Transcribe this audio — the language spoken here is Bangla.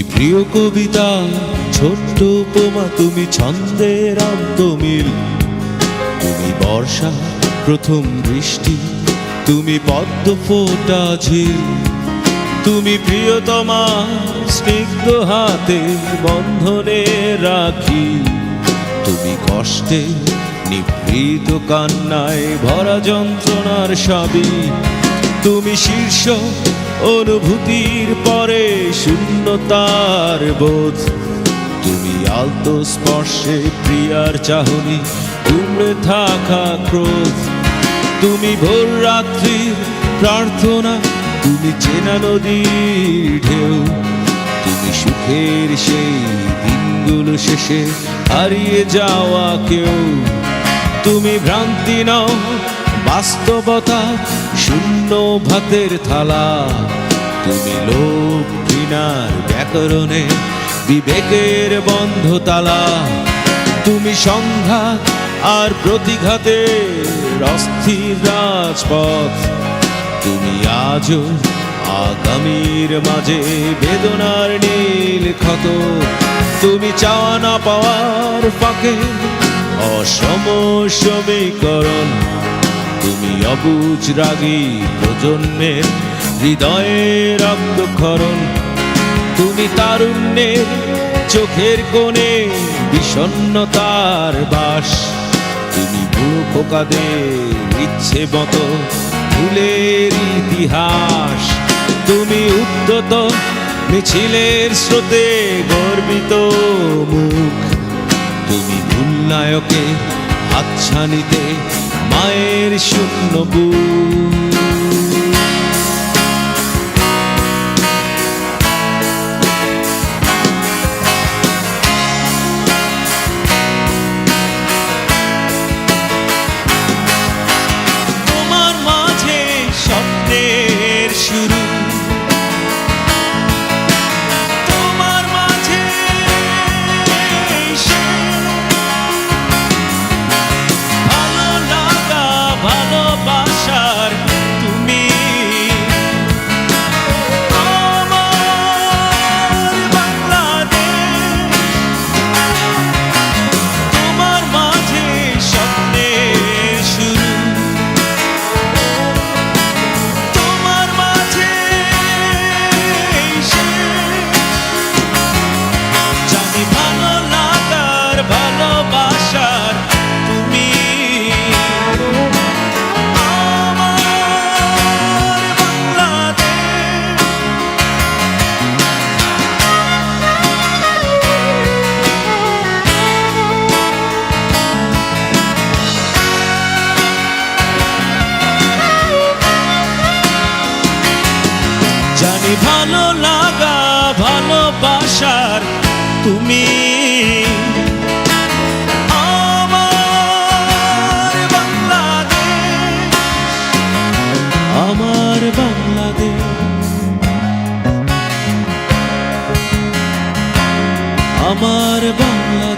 তুমি প্রিয় কবিতা, ছোট্ট উপমা তুমি ছন্দের অন্তমিল তুমি বর্ষা, প্রথম বৃষ্টি, তুমি পদ্ম ফোটা ঝিল। তুমি প্রিয়তমা, স্নিগ্ধ হাতে বন্ধনে রাখি। তুমি কষ্টে নিভৃত কান্নায় ভরা যন্ত্রণার সবই। তুমি শীর্ষ অনুভূতির পরে শূন্যতার বোধ। তুমি আলতো স্পর্শে প্রিয়ার চাহনি উমড়ে থাকা ক্রোধ। তুমি ভোর রাত্রির প্রার্থনা, তুমি চেনা নদীর ঢেউ। তুমি সুখের সেই দিনগুলো শেষে হারিয়ে যাওয়া কেউ। তুমি ভ্রান্তি নাও বাস্তবতা শূন্য ভাতের থালা। তুমি লোভ ঘৃণার ব্যাকরণে বিবেকের বন্ধ তালা তুমি সংঘাত আর প্রতিঘাতের অস্থির রাজপথ। তুমি আজও আগামীর মাঝে বেদনার নীল ক্ষত। তুমি চাওয়া না পাওয়ার ফাঁকে অসম সমীকরণ। তুমি অবুজ রাগী প্রজন্মের হৃদয়ে রক্তক্ষরণ তুমি তারুণ্যের চোখের কোণে বিষণ্ণতার বাস। তুমি বুড়ো ইচ্ছে মতো ফুলের ইতিহাস। তুমি উদ্যত মিছিলের স্রোতে গর্বিত মুখ। তুমি ভুল ভুলনায়কে হাতছানিতে মায়ের শুকনো বুক ভালো লাগা ভালোবাসার তুমি। আমার বাংলাদেশ আমার বাংলাদেশ। আমার বাংলাদেশ।